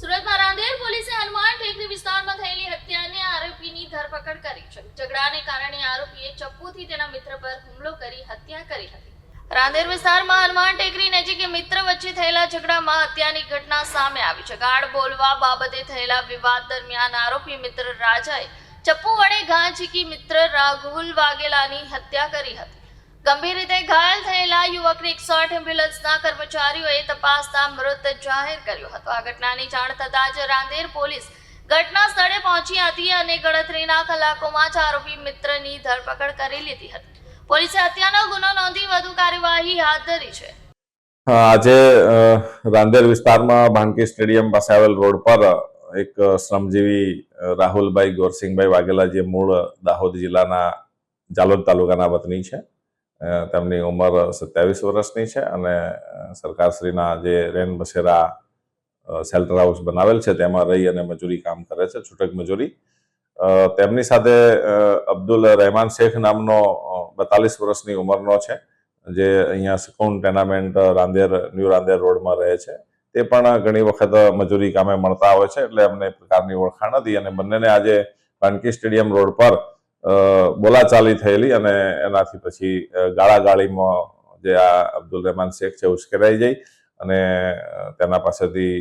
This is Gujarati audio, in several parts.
સુરતમાં રાંદેર પોલીસે હનુમાન ટેકરી વિસ્તારમાં થયેલી હત્યાને આરોપીની ધરપકડ કરી છે. ઝઘડાને કારણે આરોપીએ ચપ્પુથી તેના મિત્ર પર હુમલો કરી હત્યા કરી હતી. રાંદેર વિસ્તારમાં હનુમાન ટેકરી નજીક મિત્ર વચ્ચે થયેલા ઝઘડામાં હત્યાની ઘટના સામે આવી છે. ગાઢ બોલવા બાબતે થયેલા વિવાદ દરમિયાન આરોપી મિત્ર રાજાએ ચપ્પુ વડે ઘા મિત્ર રાઘુલ વાઘેલાની હત્યા કરી હતી. ગંભીર રીતે ઘાયલ થયેલા યુવકને એકસો આઠ એમ્બ્યુલન્સના કર્મચારીઓએ તપાસતા મૃત જાહેર કર્યો હતો. આ ઘટનાની જાણ થતાં જ રાંદેર પોલીસ ઘટના સ્થળે પહોંચી હતી અને ગણતરીના કલાકોમાં જ આરોપી મિત્રની ધરપકડ કરી લીધી હતી. પોલીસે હત્યાનો ગુનો નોંધી વધુ કાર્યવાહી હાથ ધરી છે. આજે રાંદેર વિસ્તારમાં ભાનકી સ્ટેડિયમ પાસે આવેલ રોડ પર એક શ્રમજીવી રાહુલભાઈ ગોરસિંહભાઈ વાઘેલા જે મૂળ દાહોદ જિલ્લાના જાલોદ તાલુકાના વતની છે. તેમની ઉંમર સત્યાવીસ વર્ષની છે અને સરકારશ્રીના જે રેન બસેરા શેલ્ટર હાઉસ બનાવેલ છે, તેમાં રહી અને મજૂરી કામ કરે છે, છૂટક મજૂરી. તેમની સાથે અબ્દુલ રહેમાન શેખ નામનો બતાલીસ વર્ષની ઉંમરનો છે, જે અહીંયા સુકૂન ટેનામેન્ટ, રાંદેર, ન્યૂ રાંદેર રોડમાં રહે છે. તે પણ ઘણી વખત મજૂરી કામે મળતા હોય છે, એટલે અમને પ્રકારની ઓળખાણ હતી અને બંનેને આજે વાનકી સ્ટેડિયમ રોડ પર બોલાચાલી થયેલી અને એનાથી પછી ગાળાગાળીમાં જે આ અબ્દુલ રહેમાન શેખ છે, ઉશ્કેરાઈ જઈ અને તેના પાસેથી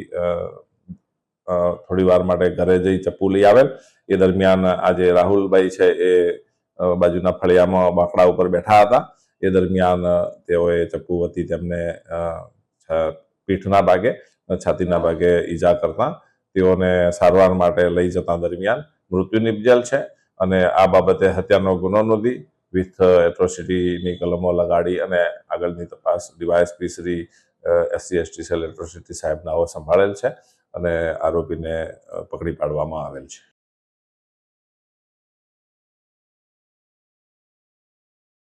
થોડી વાર માટે ઘરે જઈ ચપ્પુ લઈ આવેલ. એ દરમિયાન આજે રાહુલભાઈ છે એ બાજુના ફળિયામાં બાંકડા ઉપર બેઠા હતા. એ દરમિયાન તેઓએ ચપ્પુ વતી તેમને પીઠના ભાગે છાતીના ભાગે ઈજા કરતા તેઓને સારવાર માટે લઈ જતા દરમિયાન મૃત્યુ નિપજેલ છે. અને આ બાબતે હત્યાનો ગુનો નોંધી વિથ એટ્રોસિટીની કલમો લગાડી અને આગળની તપાસ D Y S P Shri S C, S T cell atrocity સાહેબ નાઓ સંભાળેલ છે અને આરોપીને પકડી પાડવામાં આવેલ છે.